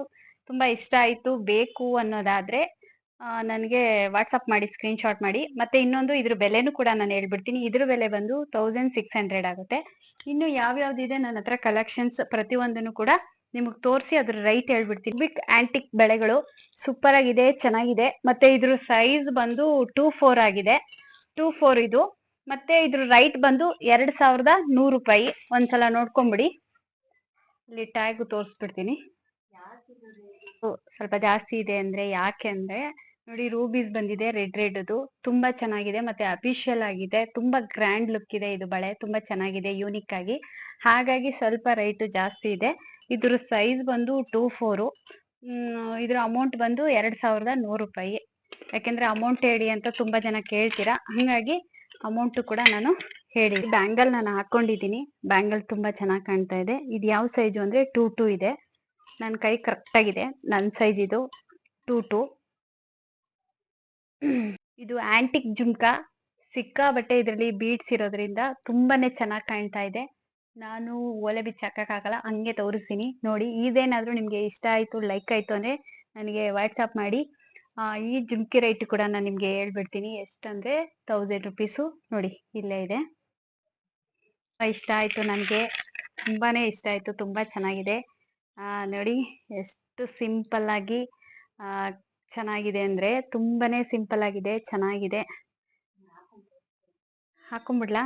ತುಂಬಾ ಇಷ್ಟ ಆಯ್ತು, ಬೇಕು ಅನ್ನೋದಾದ್ರೆ ನನಗೆ ವಾಟ್ಸಪ್ ಮಾಡಿ ಸ್ಕ್ರೀನ್ ಶಾಟ್ ಮಾಡಿ. ಮತ್ತೆ ಇನ್ನೊಂದು ಇದ್ರ ಬೆಲೆನೂ ಕೂಡ ನಾನು ಹೇಳ್ಬಿಡ್ತೀನಿ. ಇದ್ರ ಬೆಲೆ ಬಂದು ತೌಸಂಡ್ ಸಿಕ್ಸ್ ಹಂಡ್ರೆಡ್ ಆಗುತ್ತೆ. ಇನ್ನು ಯಾವ್ಯಾವ್ದಿದೆ ನನ್ನ ಹತ್ರ ಕಲೆಕ್ಷನ್ಸ್ ಪ್ರತಿಯೊಂದನ್ನು ಕೂಡ ನಿಮಗೆ ತೋರಿಸಿ ಅದ್ರ ರೈಟ್ ಹೇಳ್ಬಿಡ್ತೀನಿ. ಬಿಗ್ ಆಂಟಿಕ್ ಬೆಳೆಗಳು ಸೂಪರ್ ಆಗಿದೆ, ಚೆನ್ನಾಗಿದೆ. ಮತ್ತೆ ಇದ್ರ ಸೈಜ್ ಬಂದು ಟೂ ಫೋರ್ ಆಗಿದೆ. ಟೂ ಫೋರ್ ಇದು. ಮತ್ತೆ ಇದ್ರ ರೈಟ್ ಬಂದು ಎರಡ್ ಸಾವಿರದ ನೂರು ರೂಪಾಯಿ. ಒಂದ್ಸಲ ನೋಡ್ಕೊಂಬಿಡಿ. ಇಲ್ಲಿ ಟ್ಯಾಗ್ ತೋರಿಸ್ಬಿಡ್ತೀನಿ. ಸ್ವಲ್ಪ ಜಾಸ್ತಿ ಇದೆ ಅಂದ್ರೆ ಯಾಕೆ ಅಂದ್ರೆ ನೋಡಿ ರೂಬೀಸ್ ಬಂದಿದೆ ರೆಡ್ ರೆಡ್ ಅದು ತುಂಬಾ ಚೆನ್ನಾಗಿದೆ. ಮತ್ತೆ ಅಫಿಷಿಯಲ್ ಆಗಿದೆ. ತುಂಬಾ ಗ್ರ್ಯಾಂಡ್ ಲುಕ್ ಇದೆ ಇದು ಬಳೆ. ತುಂಬಾ ಚೆನ್ನಾಗಿದೆ ಯೂನಿಕ್ ಆಗಿ. ಹಾಗಾಗಿ ಸ್ವಲ್ಪ ರೈಟ್ ಜಾಸ್ತಿ ಇದೆ. ಇದ್ರ ಸೈಜ್ ಬಂದು ಟೂ ಫೋರು ಇದ್ರ ಅಮೌಂಟ್ ಬಂದು ಎರಡ್ ಸಾವಿರದ ನೂರು ರೂಪಾಯಿ. ಯಾಕೆಂದ್ರೆ ಅಮೌಂಟ್ ಹೇಳಿ ಅಂತ ತುಂಬಾ ಜನ ಕೇಳ್ತೀರಾ? ಹಂಗಾಗಿ ಅಮೌಂಟ್ ಕೂಡ ನಾನು ಹೇಳಿ. ಬ್ಯಾಂಗಲ್ ನಾನು ಹಾಕೊಂಡಿದ್ದೀನಿ. ಬ್ಯಾಂಗಲ್ ತುಂಬಾ ಚೆನ್ನಾಗಿ ಕಾಣ್ತಾ ಇದೆ. ಇದು ಯಾವ ಸೈಜು ಅಂದ್ರೆ ಟೂ ಟೂ ಇದೆ. ನನ್ನ ಕೈ ಕರೆಕ್ಟ್ ಆಗಿದೆ. ನನ್ನ ಸೈಜ್ ಇದು ಟೂ ಟೂ ಇದು ಆಂಟಿಕ್ ಜುಮ್ಕಾ. ಸಿಕ್ಕಾಬಟ್ಟೆ ಇದರಲ್ಲಿ ಬೀಡ್ಸ್ ಇರೋದ್ರಿಂದ ತುಂಬಾನೇ ಚೆನ್ನಾಗಿ ಕಾಣ್ತಾ ಇದೆ. ನಾನು ಒಲೆ ಬಿಚ್ಚಿ ಹಾಕಕ್ಕಾಗಲ್ಲ ಹಂಗೆ ತೋರಿಸ್ತೀನಿ. ನೋಡಿ ಇದೇನಾದ್ರೂ ನಿಮ್ಗೆ ಇಷ್ಟ ಆಯ್ತು ಲೈಕ್ ಆಯ್ತು ಅಂದ್ರೆ ನನಗೆ ವಾಟ್ಸಪ್ ಮಾಡಿ. ಆ, ಈ ಜುಮ್ಕಿ ರೈಟ್ ಕೂಡ ನಾನು ನಿಮ್ಗೆ ಹೇಳ್ಬಿಡ್ತೀನಿ. ಎಷ್ಟಂದ್ರೆ ತೌಸಂಡ್ ರುಪೀಸು ನೋಡಿ ಇಲ್ಲೇ ಇದೆ. ಇಷ್ಟ ಆಯ್ತು ನನಗೆ. ತುಂಬಾನೇ ಇಷ್ಟ ಆಯ್ತು ತುಂಬಾ ಚೆನ್ನಾಗಿದೆ. ಆ ನೋಡಿ ಎಷ್ಟು ಸಿಂಪಲ್ ಆಗಿ ಆ ಚೆನ್ನಾಗಿದೆ ಅಂದ್ರೆ ತುಂಬಾನೇ ಸಿಂಪಲ್ ಆಗಿದೆ ಚೆನ್ನಾಗಿದೆ. ಹಾಕೊಂಡ್ಬಿಡ್ಲಾ?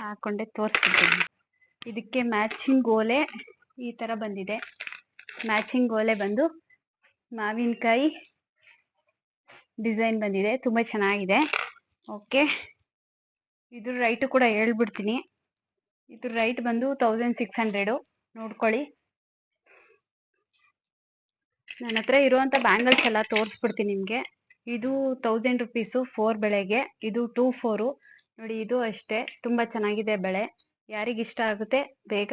ಹಾಕೊಂಡೆ ತೋರಿಸ್ತಿದ್ದೀನಿ ಇದಕ್ಕೆ ಮ್ಯಾಚಿಂಗ್ ಓಲೆ ಈ ತರ ಬಂದಿದೆ. ಮ್ಯಾಚಿಂಗ್ ಓಲೆ ಬಂದು ಮಾವಿನಕಾಯಿ ಡಿಸೈನ್ ಬಂದಿದೆ. ತುಂಬಾ ಚೆನ್ನಾಗಿದೆ. ಓಕೆ ಇದ್ರ ರೈಟ್ ಕೂಡ ಹೇಳ್ಬಿಡ್ತೀನಿ. ಇದ್ರ ರೈಟ್ ಬಂದು ತೌಸಂಡ್ ಸಿಕ್ಸ್ ಹಂಡ್ರೆಡು ನೋಡ್ಕೊಳ್ಳಿ. ನನ್ನ ಹತ್ರ ಇರುವಂತ ಬ್ಯಾಂಗಲ್ಸ್ ಎಲ್ಲ ತೋರಿಸ್ಬಿಡ್ತೀನಿ ನಿಮಗೆ. ಇದು ತೌಸಂಡ್ ರುಪೀಸು ಫೋರ್ ಬೆಳೆಗೆ. ಇದು ಟೂ ಫೋರು ನೋಡಿ, ಇದು ಅಷ್ಟೇ. ತುಂಬಾ ಚೆನ್ನಾಗಿದೆ ಬೆಳೆ. ಯಾರಿಗ ಇಷ್ಟ ಆಗುತ್ತೆ, ಬೇಗ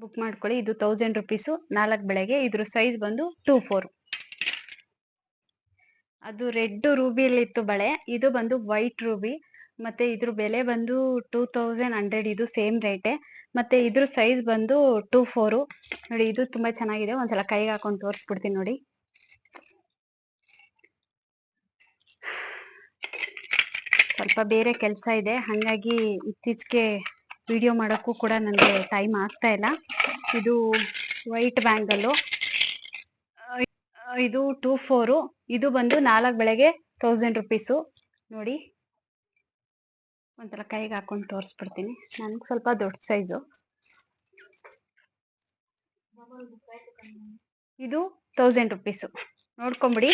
ಬುಕ್ ಮಾಡ್ಕೊಳ್ಳಿ. ಇದು ತೌಸಂಡ್ ರುಪೀಸು ನಾಲ್ಕು ಬೆಳೆಗೆ. ಇದ್ರ ಸೈಜ್ ಬಂದು ಟೂ ಫೋರ್ ಅದು ರೆಡ್ ರೂಬಿಯಲ್ಲಿ ಇತ್ತು ಬಳೆ. ಇದು ಬಂದು ವೈಟ್ ರೂಬಿ. ಮತ್ತೆ ಇದ್ರ ಬೆಲೆ ಬಂದು ಟೂ ತೌಸಂಡ್ ಹಂಡ್ರೆಡ್ ಇದು ಸೇಮ್ ರೇಟೆ ಮತ್ತೆ ಇದ್ರ ಸೈಜ್ ಬಂದು ಟೂ ಫೋರು ನೋಡಿ, ಇದು ತುಂಬಾ ಚೆನ್ನಾಗಿದೆ. ಒಂದ್ಸಲ ಕೈಗೆ ಹಾಕೊಂಡು ತೋರಿಸ್ಬಿಡ್ತೀನಿ ನೋಡಿ. ಸ್ವಲ್ಪ ಬೇರೆ ಕೆಲಸ ಇದೆ. ಹಾಗಾಗಿ ಇತ್ತೀಚೆಗೆ ವಿಡಿಯೋ ಮಾಡೋಕ್ಕೂ ಕೂಡ ನನಗೆ ಟೈಮ್ ಆಗ್ತಾ ಇಲ್ಲ. ಇದು ವೈಟ್ ಬ್ಯಾಂಗಲ್ಲು ಇದು ಟೂ ಫೋರು ಇದು ಬಂದು ನಾಲ್ಕು ಬೆಳಗ್ಗೆ ತೌಸಂಡ್ ರುಪೀಸು ನೋಡಿ. ಒಂಥರ ಕೈಗೆ ಹಾಕೊಂಡು ತೋರಿಸ್ಬಿಡ್ತೀನಿ. ನನಗೆ ಸ್ವಲ್ಪ ದೊಡ್ಡ ಸೈಜು ಇದು ತೌಸಂಡ್ ರುಪೀಸು ನೋಡ್ಕೊಂಬಿಡಿ.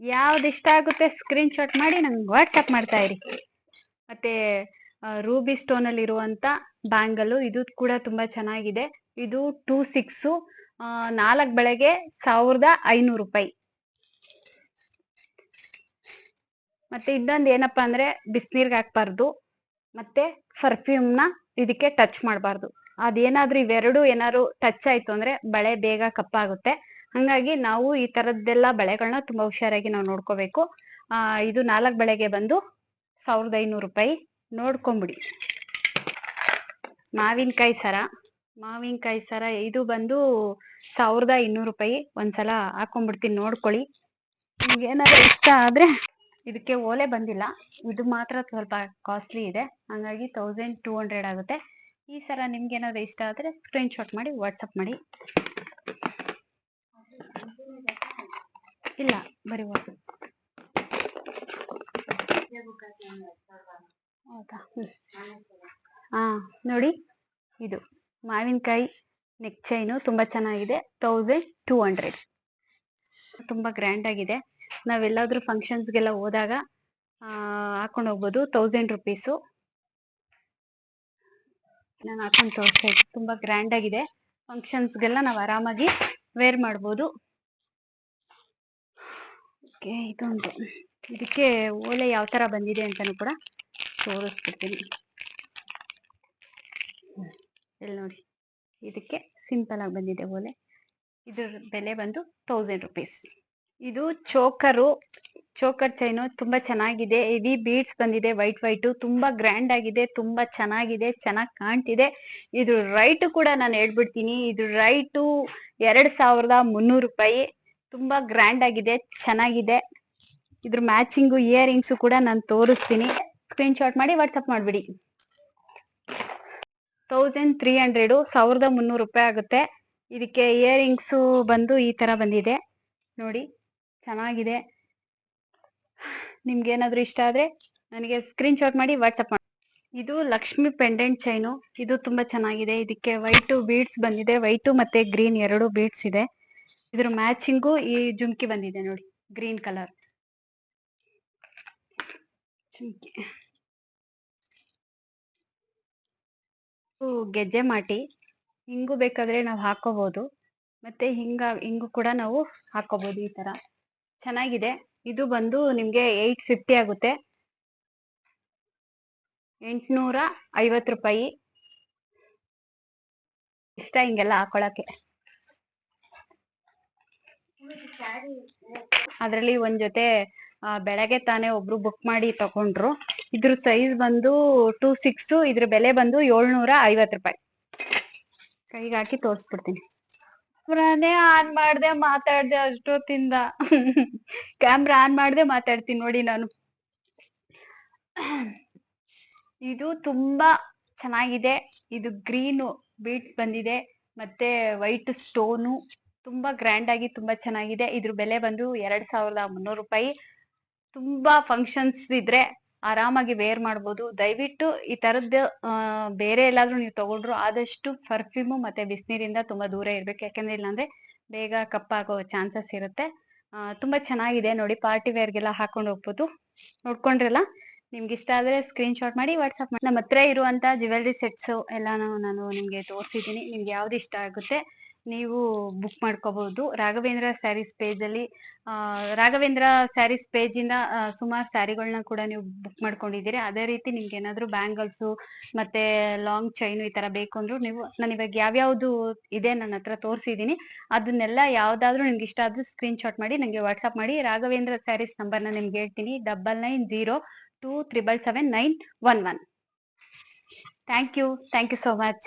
ಯಾವ್ದು ಇಷ್ಟ ಆಗುತ್ತೆ ಸ್ಕ್ರೀನ್ ಶಾಟ್ ಮಾಡಿ ನಂಗೆ ವಾಟ್ಸಪ್ ಮಾಡ್ತಾ ಇರಿ. ಮತ್ತೆ ರೂಬಿ ಸ್ಟೋನ್ ಅಲ್ಲಿ ಇರುವಂತ ಬ್ಯಾಂಗಲ್ ಇದು ಕೂಡ ತುಂಬಾ ಚೆನ್ನಾಗಿದೆ. ಇದು ಟೂ ಸಿಕ್ಸ್ ನಾಲ್ಕು ಬೆಳಗ್ಗೆ ಸಾವಿರದ ಐನೂರು ರೂಪಾಯಿ. ಮತ್ತೆ ಇನ್ನೊಂದು ಏನಪ್ಪಾ ಅಂದ್ರೆ ಬಿಸಿನೀರ್ಗೆ ಹಾಕ್ಬಾರ್ದು. ಮತ್ತೆ ಪರ್ಫ್ಯೂಮ್ನ ಇದಕ್ಕೆ ಟಚ್ ಮಾಡಬಾರ್ದು. ಅದೇನಾದ್ರೂ ಇವೆರಡು ಏನಾದ್ರು ಟಚ್ ಆಯ್ತು ಅಂದ್ರೆ ಬಳೆ ಬೇಗ ಕಪ್ಪಾಗುತ್ತೆ. ಹಂಗಾಗಿ ನಾವು ಈ ತರದ್ದೆಲ್ಲ ಬಳೆಗಳನ್ನ ತುಂಬಾ ಹುಷಾರಾಗಿ ನಾವು ನೋಡ್ಕೋಬೇಕು. ಆ, ಇದು ನಾಲ್ಕು ಬೆಳೆಗೆ ಬಂದು ಸಾವಿರದ ಐನೂರು ರೂಪಾಯಿ. ನೋಡ್ಕೊಂಬಿಡಿ. ಮಾವಿನಕಾಯಿ ಸರ. ಮಾವಿನಕಾಯಿ ಸರ ಇದು ಬಂದು ಸಾವಿರದ ಇನ್ನೂರು ರೂಪಾಯಿ. ಒಂದ್ಸಲ ಹಾಕೊಂಡ್ಬಿಡ್ತೀನಿ ನೋಡ್ಕೊಳ್ಳಿ. ನಿಮ್ಗೆ ಏನಾದ್ರು ಇಷ್ಟ ಆದ್ರೆ ಇದಕ್ಕೆ ಓಲೆ ಬಂದಿಲ್ಲ. ಇದು ಮಾತ್ರ ಸ್ವಲ್ಪ ಕಾಸ್ಟ್ಲಿ ಇದೆ. ಹಂಗಾಗಿ ತೌಸಂಡ್ ಟೂ ಹಂಡ್ರೆಡ್ ಆಗುತ್ತೆ. ಈ ಸರ ನಿಮ್ಗೆ ಏನಾದ್ರು ಇಷ್ಟ ಆದ್ರೆ ಸ್ಕ್ರೀನ್ಶಾಟ್ ಮಾಡಿ ವಾಟ್ಸಪ್ ಮಾಡಿ. ಇಲ್ಲ ಬರೀ ವಾಟ್ಸಪ್ ಹೌದಾ ಹಾಂ ನೋಡಿ, ಇದು ಮಾವಿನಕಾಯಿ ನೆಕ್ ಚೈನು ತುಂಬಾ ಚೆನ್ನಾಗಿದೆ. ತೌಸಂಡ್ ಟೂ ಹಂಡ್ರೆಡ್ ತುಂಬಾ ಗ್ರ್ಯಾಂಡ್ ಆಗಿದೆ. ನಾವೆಲ್ಲಾದ್ರೂ ಫಂಕ್ಷನ್ಸ್ಗೆಲ್ಲ ಹೋದಾಗ ಹಾಕೊಂಡು ಹೋಗ್ಬೋದು. ತೌಸಂಡ್ ರುಪೀಸು ನಾನು ಹಾಕೊಂಡು ತೋರಿಸ್ತಾ ತುಂಬಾ ಗ್ರ್ಯಾಂಡ್ ಆಗಿದೆ. ಫಂಕ್ಷನ್ಸ್ಗೆಲ್ಲ ನಾವು ಆರಾಮಾಗಿ ವೇರ್ ಮಾಡ್ಬೋದು. ಓಕೆ, ಇದೊಂದು. ಇದಕ್ಕೆ ಓಲೆ ಯಾವ ತರ ಬಂದಿದೆ ಅಂತಾನೂ ಕೂಡ ತೋರಿಸ್ಬಿಡ್ತೀನಿ ಇಲ್ಲಿ ನೋಡಿ. ಇದಕ್ಕೆ ಸಿಂಪಲ್ ಆಗಿ ಬಂದಿದೆ ಓಲೆ. ಇದ್ರ ಬೆಲೆ ಬಂದು ತೌಸಂಡ್ ರುಪೀಸ್ ಇದು ಚೋಕರು, ಚೋಕರ್ ಚೈನು ತುಂಬಾ ಚೆನ್ನಾಗಿದೆ. ಇಡೀ ಬೀಡ್ಸ್ ಬಂದಿದೆ, ವೈಟ್ ವೈಟ್. ತುಂಬಾ ಗ್ರ್ಯಾಂಡ್ ಆಗಿದೆ, ತುಂಬಾ ಚೆನ್ನಾಗಿದೆ, ಚೆನ್ನಾಗಿ ಕಾಣ್ತಿದೆ. ಇದ್ರ ರೈಟ್ ಕೂಡ ನಾನು ಹೇಳ್ಬಿಡ್ತೀನಿ. ಇದ್ರ ರೈಟು ಎರಡ್ ಸಾವಿರದ ಮುನ್ನೂರು ರೂಪಾಯಿ. ತುಂಬಾ ಗ್ರ್ಯಾಂಡ್ ಆಗಿದೆ, ಚೆನ್ನಾಗಿದೆ. ಇದ್ರ ಮ್ಯಾಚಿಂಗು ಇಯರಿಂಗ್ಸು ಕೂಡ ನಾನು ತೋರಿಸ್ತೀನಿ. ಸ್ಕ್ರೀನ್ ಶಾಟ್ ಮಾಡಿ ವಾಟ್ಸಪ್ ಮಾಡ್ಬಿಡಿ. ತೌಸಂಡ್ ತ್ರೀ ಹಂಡ್ರೆಡು ಸಾವಿರದ ಮುನ್ನೂರು ರೂಪಾಯಿ ಆಗುತ್ತೆ. ಇದಕ್ಕೆ ಇಯರಿಂಗ್ಸು ಬಂದು ಈ ತರ ಬಂದಿದೆ. ನೋಡಿ, ಚೆನ್ನಾಗಿದೆ. ನಿಮ್ಗೆ ಏನಾದ್ರು ಇಷ್ಟ ಆದ್ರೆ ನನಗೆ ಸ್ಕ್ರೀನ್ ಶಾಟ್ ಮಾಡಿ ವಾಟ್ಸಪ್ ಮಾಡಿ ಇದು ಲಕ್ಷ್ಮಿ ಪೆಂಡೆಂಟ್ ಚೈನು ಇದು ತುಂಬಾ ಚೆನ್ನಾಗಿದೆ. ಇದಕ್ಕೆ ವೈಟ್ ಬೀಡ್ಸ್ ಬಂದಿದೆ. ವೈಟ್ ಮತ್ತೆ ಗ್ರೀನ್ ಎರಡು ಬೀಡ್ಸ್ ಇದೆ. ಇದ್ರ ಮ್ಯಾಚಿಂಗು ಈ ಜುಮ್ಕಿ ಬಂದಿದೆ ನೋಡಿ ಗ್ರೀನ್ ಕಲರ್ ಜುಮ್ಕಿ. ಗೆಜ್ಜೆ ಮಾಟಿ. ಹಿಂಗು ಬೇಕಾದ್ರೆ ನಾವು ಹಾಕೋಬಹುದು ಮತ್ತೆ ಹಿಂಗ, ಹಿಂಗು ಕೂಡ ನಾವು ಹಾಕೋಬಹುದು ಈ ತರ. ಚೆನ್ನಾಗಿದೆ. ಇದು ಬಂದು ನಿಮ್ಗೆ ಏಟ್ ಫಿಫ್ಟಿ ಆಗುತ್ತೆ. ಎಂಟ್ನೂರ ಐವತ್ ರೂಪಾಯಿ. ಇಷ್ಟ ಹಿಂಗೆಲ್ಲ ಹಾಕೊಳಕ್ಕೆ. ಅದ್ರಲ್ಲಿ ಒಂದ್ ಜೊತೆ ಬೆಳಗ್ಗೆ ತಾನೇ ಒಬ್ರು ಬುಕ್ ಮಾಡಿ ತಗೊಂಡ್ರು. ಇದ್ರ ಸೈಜ್ ಬಂದು ಟೂ ಸಿಕ್ಸ್ ಇದ್ರ ಬೆಲೆ ಬಂದು ಏಳ್ನೂರ ಐವತ್ ರೂಪಾಯಿ. ಕೈಗೆ ಹಾಕಿ ತೋರಿಸ್ಬಿಡ್ತೀನಿ. ಕ್ಯಾಮ್ರಾನೇ ಆನ್ ಮಾಡ್ದೆ ಮಾತಾಡ್ದೆ ಅಷ್ಟೊತ್ತಿಂದ. ಕ್ಯಾಮ್ರಾ ಆನ್ ಮಾಡ್ದೆ ಮಾತಾಡ್ತೀನಿ ನೋಡಿ ನಾನು. ಇದು ತುಂಬಾ ಚೆನ್ನಾಗಿದೆ. ಇದು ಗ್ರೀನು ಬೀಟ್ಸ್ ಬಂದಿದೆ. ಮತ್ತೆ ವೈಟ್ ಸ್ಟೋನು ತುಂಬಾ ಗ್ರ್ಯಾಂಡ್ ಆಗಿ ತುಂಬಾ ಚೆನ್ನಾಗಿದೆ. ಇದ್ರ ಬೆಲೆ ಬಂದು ಎರಡ್ ಸಾವಿರದ ಮುನ್ನೂರು ರೂಪಾಯಿ. ತುಂಬಾ ಫಂಕ್ಷನ್ಸ್ ಇದ್ರೆ ಆರಾಮಾಗಿ ವೇರ್ ಮಾಡ್ಬೋದು. ದಯವಿಟ್ಟು ಈ ತರದ್ದು ಬೇರೆ ಎಲ್ಲಾದ್ರೂ ನೀವು ತಗೊಂಡ್ರು ಆದಷ್ಟು ಪರ್ಫ್ಯೂಮು ಮತ್ತೆ ಬಿಸಿನೀರಿಂದ ತುಂಬಾ ದೂರ ಇರ್ಬೇಕು. ಯಾಕಂದ್ರೆ ಇಲ್ಲಾಂದ್ರೆ ಬೇಗ ಕಪ್ಪಾಗೋ ಚಾನ್ಸಸ್ ಇರುತ್ತೆ. ತುಂಬಾ ಚೆನ್ನಾಗಿದೆ. ನೋಡಿ ಪಾರ್ಟಿ ವೇರ್ಗೆಲ್ಲ ಹಾಕೊಂಡು ಹೋಗ್ಬೋದು. ನೋಡ್ಕೊಂಡ್ರಲ್ಲ? ನಿಮ್ಗೆ ಇಷ್ಟ ಆದ್ರೆ ಸ್ಕ್ರೀನ್ ಶಾಟ್ ಮಾಡಿ ವಾಟ್ಸ್ಆಪ್ ಮಾಡಿ. ನಮ್ಮ ಹತ್ರ ಇರುವಂತ ಜ್ಯುವೆಲ್ರಿ ಸೆಟ್ಸ್ ಎಲ್ಲಾನು ನಾನು ನಿಮ್ಗೆ ತೋರಿಸಿದೀನಿ ನಿಮ್ಗೆ ಯಾವ್ದು ಇಷ್ಟ ಆಗುತ್ತೆ ನೀವು ಬುಕ್ ಮಾಡ್ಕೋಬಹುದು. ರಾಘವೇಂದ್ರ ಸ್ಯಾರೀಸ್ ಪೇಜ್ ಅಲ್ಲಿ ರಾಘವೇಂದ್ರ ಸ್ಯಾರೀಸ್ ಪೇಜ್ ಇಂದ ಸುಮಾರು ಸ್ಯಾರಿಗಳನ್ನ ಕೂಡ ನೀವು ಬುಕ್ ಮಾಡ್ಕೊಂಡಿದ್ದೀರಿ. ಅದೇ ರೀತಿ ನಿಮ್ಗೆ ಏನಾದ್ರು ಬ್ಯಾಂಗಲ್ಸ್ ಮತ್ತೆ ಲಾಂಗ್ ಚೈನ್ ಈ ತರ ಬೇಕು ಅಂದ್ರು ನೀವು, ನಾನು ಇವಾಗ ಯಾವ್ಯಾವ್ದು ಇದೆ ನನ್ನ ಹತ್ರ ತೋರಿಸಿದೀನಿ. ಅದನ್ನೆಲ್ಲ ಯಾವ್ದಾದ್ರು ನಿಮ್ಗೆ ಇಷ್ಟ ಆದ್ರೂ ಸ್ಕ್ರೀನ್ ಶಾಟ್ ಮಾಡಿ, ನಂಗೆ ವಾಟ್ಸ್ಆಪ್ ಮಾಡಿ. ರಾಘವೇಂದ್ರ ಸ್ಯಾರೀಸ್ ನಂಬರ್ನ ನಿಮ್ಗೆ ಹೇಳ್ತೀನಿ. Double nine zero two triple seven nine one one thank you thank you so much